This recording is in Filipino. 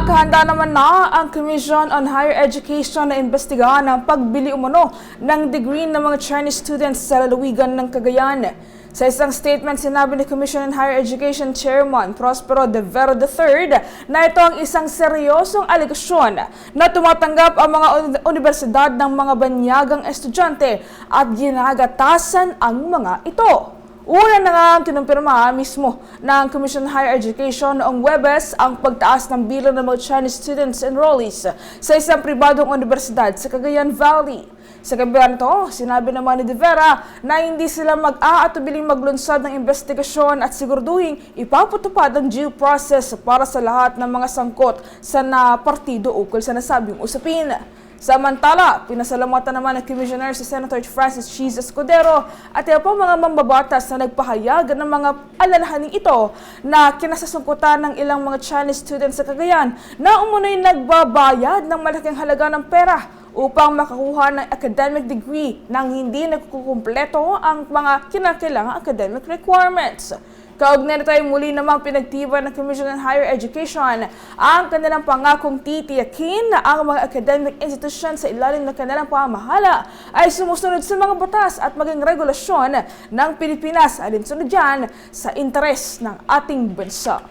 Nakahanda naman na ang Commission on Higher Education na imbestigahan ang pagbili umano ng degree ng mga Chinese students sa lalawigan ng Cagayan. Sa isang statement, sinabi ni Commission on Higher Education Chairman Prospero De Vera III na ito ang isang seryosong alegasyon na tumatanggap ang mga uni- universidad ng mga banyagang estudyante at ginagatasan ang mga ito. Una na nga ang kinumpirma mismo ng Commission on Higher Education noong Webes ang pagtaas ng bilang ng mga Chinese students enrollees sa isang pribadong universidad sa Cagayan Valley. Sa kabila nito, sinabi naman ni De Vera na hindi sila mag-aatubiling maglunsad ng investigasyon at siguraduhin ipapatupad ang due process para sa lahat ng mga sangkot sa na partido ukol sa nasabing usapin. Samantala, pinasalamatan naman ng Commissioner si Senator Francis Cheese Escudero at iba pa mga mambabatas na nagpahayag ng mga alalahaning ito na kinasasangkutan ng ilang mga Chinese students sa Cagayan na umunoy nagbabayad ng malaking halaga ng pera upang makakuha ng academic degree nang hindi nagkukumpleto ang mga kinakailangang academic requirements. Kaugnay na tayo muli namang pinagtibay ng Commission on Higher Education ang kanilang pangakong titiyakin na ang mga academic institution sa ilalim ng kanilang pamahala ay sumusunod sa mga batas at maging regulasyon ng Pilipinas alinsunod dyan sa interes ng ating bansa.